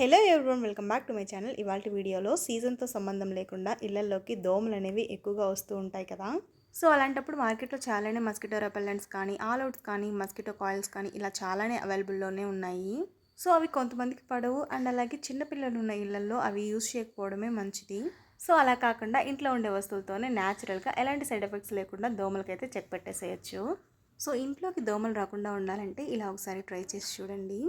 Hello everyone welcome back to my channel. ఇవాళ వీడియోలో సీజన్తో సంబంధం లేకుండా ఇళ్ళలోకి దోమలు అనేవి ఎక్కువగా వస్తూ ఉంటాయి కదా. సో అలాంటప్పుడు మార్కెట్లో చాలానే మస్కిటో రెపెల్లెంట్స్ కానీ ఆల్ అవుట్స్ కానీ మస్కిటో కాయిల్స్ కానీ ఇలా చాలానే అవైలబుల్లోనే ఉన్నాయి. సో అవి కొంతమందికి పడవు. అండ్ అలాగే చిన్నపిల్లలు ఉన్న ఇళ్ళలో అవి యూజ్ చేయకపోవడమే మంచిది. సో అలా కాకుండా ఇంట్లో ఉండే వస్తువులతోనే న్యాచురల్గా ఎలాంటి సైడ్ ఎఫెక్ట్స్ లేకుండా దోమలకైతే చెక్ పెట్టేసేయచ్చు. సో ఇంట్లోకి దోమలు రాకుండా ఉండాలంటే ఇలా ఒకసారి ట్రై చేసి చూడండి.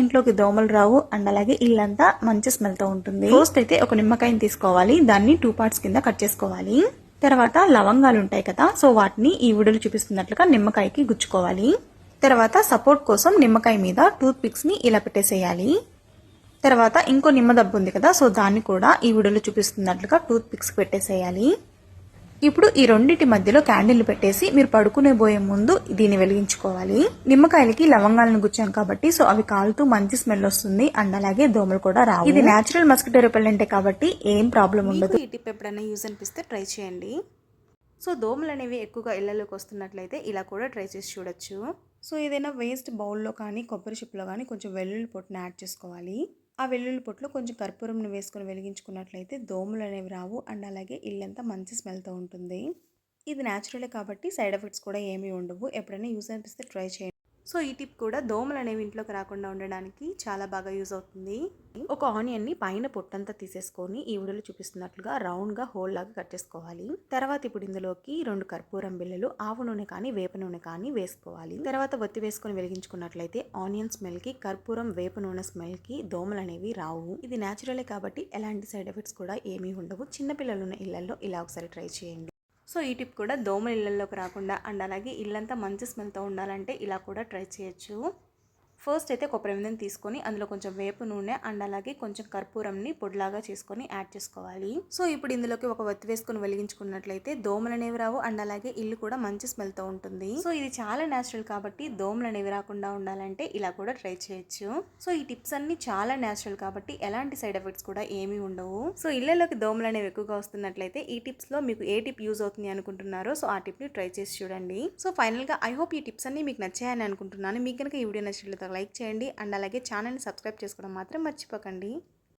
ఇంట్లోకి దోమలు రావు. అండ్ అలాగే ఇల్లంతా మంచి స్మెల్తో ఉంటుంది. ఫస్ట్ అయితే ఒక నిమ్మకాయని తీసుకోవాలి. దాన్ని టూ పార్ట్స్ కింద కట్ చేసుకోవాలి. తర్వాత లవంగాలు ఉంటాయి కదా సో వాటిని ఈ వీడియోలో చూపిస్తున్నట్లుగా నిమ్మకాయకి గుచ్చుకోవాలి. తర్వాత సపోర్ట్ కోసం నిమ్మకాయ మీద టూత్ పిక్స్ని ఇలా పెట్టేసేయాలి. తర్వాత ఇంకో నిమ్మ దబ్బు ఉంది కదా సో దాన్ని కూడా ఈ వీడియోలో చూపిస్తున్నట్లుగా టూత్ పిక్స్ పెట్టేసేయాలి. ఇప్పుడు ఈ రెండింటి మధ్యలో క్యాండిల్ పెట్టేసి మీరు పడుకునే పోయే ముందు దీన్ని వెలిగించుకోవాలి. నిమ్మకాయలకి లవంగాలను గుచ్చాం కాబట్టి సో అవి కాలుతూ మంచి స్మెల్ వస్తుంది. అండ్ అలాగే దోమలు కూడా రావు. ఇది నేచురల్ మస్కిటో రిపెల్లెంటే కాబట్టి ఏం ప్రాబ్లం ఉండదు. ఈ టిప్ ఎప్పుడైనా యూజ్ అనిపిస్తే ట్రై చేయండి. సో దోమలు అనేవి ఎక్కువగా ఇళ్ళలోకి వస్తున్నట్లయితే ఇలా కూడా ట్రై చేసి చూడొచ్చు. సో ఏదైనా వేస్ట్ బౌల్లో కానీ కొబ్బరి చిప్పులో కానీ కొంచెం వెల్లుల్లి పొట్టుని యాడ్ చేసుకోవాలి. ఆ వెల్లుల్లి పొట్టులో కొంచెం కర్పూరంను వేసుకొని వెలిగించుకున్నట్లయితే దోమలు అనేవి రావు అండ్ అలాగే ఇల్లంతా మంచి స్మెల్తో ఉంటుంది. ఇది న్యాచురలే కాబట్టి సైడ్ ఎఫెక్ట్స్ కూడా ఏమీ ఉండవు. ఎప్పుడైనా యూజ్ అనిపిస్తే ట్రై చేయండి. సో ఈ టిప్ కూడా దోమలు అనేవి ఇంట్లోకి రాకుండా ఉండడానికి చాలా బాగా యూజ్ అవుతుంది. ఒక ఆనియన్ని పైన పొట్టంతా తీసేసుకొని ఈ వీడియోలో చూపిస్తున్నట్లుగా రౌండ్గా హోల్ లాగా కట్ చేసుకోవాలి. తర్వాత ఇప్పుడు ఇందులోకి రెండు కర్పూరం బిళ్ళలు ఆవు నూనె కానీ వేప నూనె కానీ వేసుకోవాలి. తర్వాత ఒత్తి వేసుకొని వెలిగించుకున్నట్లయితే ఆనియన్ స్మెల్కి కర్పూరం వేప నూనె స్మెల్కి దోమలు అనేవి రావు. ఇది న్యాచురలే కాబట్టి ఎలాంటి సైడ్ ఎఫెక్ట్స్ కూడా ఏమీ ఉండవు. చిన్నపిల్లలు ఉన్న ఇళ్ళలో ఇలా ఒకసారి ట్రై చేయండి. సో ఈ టిప్ కూడా దోమలు ఇళ్ళల్లోకి రాకుండా అండ్ అలాగే ఇల్లంతా మంచి స్మెల్తో ఉండాలంటే ఇలా కూడా ట్రై చేయొచ్చు. ఫస్ట్ అయితే కొబ్బరి విందని తీసుకొని అందులో కొంచెం వేపు నూనె అండ్ అలాగే కొంచెం కర్పూరంని పొడిలాగా చేసుకొని యాడ్ చేసుకోవాలి. సో ఇప్పుడు ఇందులోకి ఒక వత్తి వేసుకొని వెలిగించుకున్నట్లయితే దోమలు అనేవి రావు అండ్ అలాగే ఇల్లు కూడా మంచి స్మెల్తో ఉంటుంది. సో ఇది చాలా న్యాచురల్ కాబట్టి దోమలు అనేవి రాకుండా ఉండాలంటే ఇలా కూడా ట్రై చేయొచ్చు. సో ఈ టిప్స్ అన్ని చాలా న్యాచురల్ కాబట్టి ఎలాంటి సైడ్ ఎఫెక్ట్స్ కూడా ఏమీ ఉండవు. సో ఇళ్ళలోకి దోమలు అనేవి ఎక్కువగా వస్తున్నట్లయితే ఈ టిప్స్లో మీకు ఏ టిప్ యూజ్ అవుతుంది అనుకుంటున్నారో సో ఆ టిప్ని ట్రై చేసి చూడండి. సో ఫైనల్గా ఐ హోప్ ఈ టిప్స్ అన్ని మీకు నచ్చాయని అనుకుంటున్నాను. మీకు కనుక ఈ వీడియో నచ్చినట్లయితే లైక్ చేయండి అండ్ అలాగే ఛానల్ని సబ్స్క్రైబ్ చేసుకోవడం మాత్రం మర్చిపోకండి.